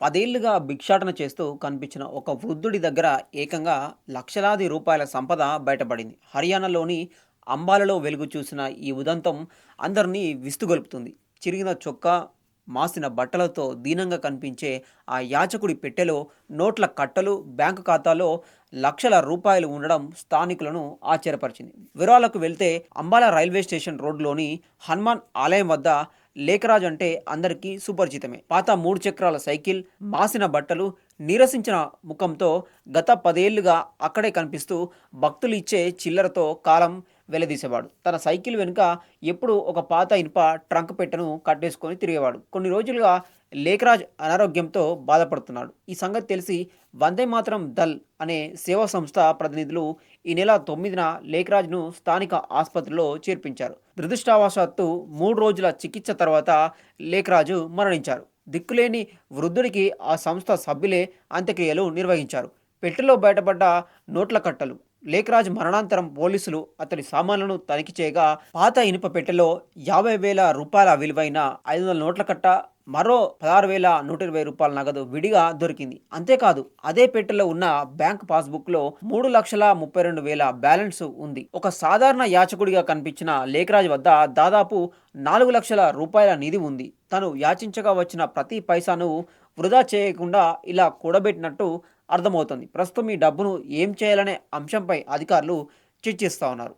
పదేళ్ళుగా భిక్షాటన చేస్తూ కనిపించిన ఒక వృద్ధుడి దగ్గర ఏకంగా లక్షలాది రూపాయల సంపద బయటపడింది. హర్యానాలోని అంబాలలో వెలుగు చూసిన ఈ ఉదంతం అందరినీ విస్తుగొలుపుతుంది. చిరిగిన చొక్కా మాసిన బట్టలతో దీనంగా కనిపించే ఆ యాచకుడి పెట్టెలో నోట్ల కట్టలు బ్యాంకు ఖాతాలో లక్షల రూపాయలు ఉండడం స్థానికులను ఆశ్చర్యపరిచింది. వివరాలకు వెళ్తే అంబాలా రైల్వే స్టేషన్ రోడ్లోని హనుమాన్ ఆలయం వద్ద లేఖరాజ్ అంటే అందరికీ సుపరిచితమే. పాత మూడు చక్రాల సైకిల్ మాసిన బట్టలు నీరసించిన ముఖంతో గత పదేళ్ళుగా అక్కడే కనిపిస్తూ భక్తులు ఇచ్చే చిల్లరతో కాలం వెలదీసేవాడు. తన సైకిల్ వెనుక ఎప్పుడూ ఒక పాత ఇనుప ట్రంక్ పెట్టెను కట్టేసుకొని తిరిగేవాడు. కొన్ని రోజులుగా లేఖరాజ్ అనారోగ్యంతో బాధపడుతున్నాడు. ఈ సంగతి తెలిసి వందే మాత్రం దల్ అనే సేవా సంస్థ ప్రతినిధులు ఈ నెల తొమ్మిదిన లేఖరాజ్ను స్థానిక ఆసుపత్రిలో చేర్పించారు. దురదృష్టావశాత్తు మూడు రోజుల చికిత్స తర్వాత లేఖరాజు మరణించారు. దిక్కులేని వృద్ధుడికి ఆ సంస్థ సభ్యులే అంత్యక్రియలు నిర్వహించారు. పెట్టెలో బయటపడ్డ నోట్ల కట్టలు లేఖరాజ్ మరణాంతరం పోలీసులు అతని సామాన్లను తనిఖీ చేయగా పాత ఇనుప పెట్టెలో యాభై వేల రూపాయల విలువైన ఐదు వందల నోట్ల కట్ట మరో పదహారు వేల నూట ఇరవై రూపాయల నగదు విడిగా దొరికింది. అంతేకాదు అదే పెట్టెలో ఉన్న బ్యాంక్ పాస్బుక్లో మూడు లక్షల ముప్పై రెండు వేల బ్యాలెన్స్ ఉంది. ఒక సాధారణ యాచకుడిగా కనిపించిన లేఖరాజ్ వద్ద దాదాపు నాలుగు లక్షల రూపాయల నిధి ఉంది. తను యాచించగా వచ్చిన ప్రతి పైసాను వృధా చేయకుండా ఇలా కూడబెట్టినట్టు అర్థమవుతుంది. ప్రస్తుతం ఈ డబ్బును ఏం చేయాలనే అంశంపై అధికారులు చర్చిస్తూ ఉన్నారు.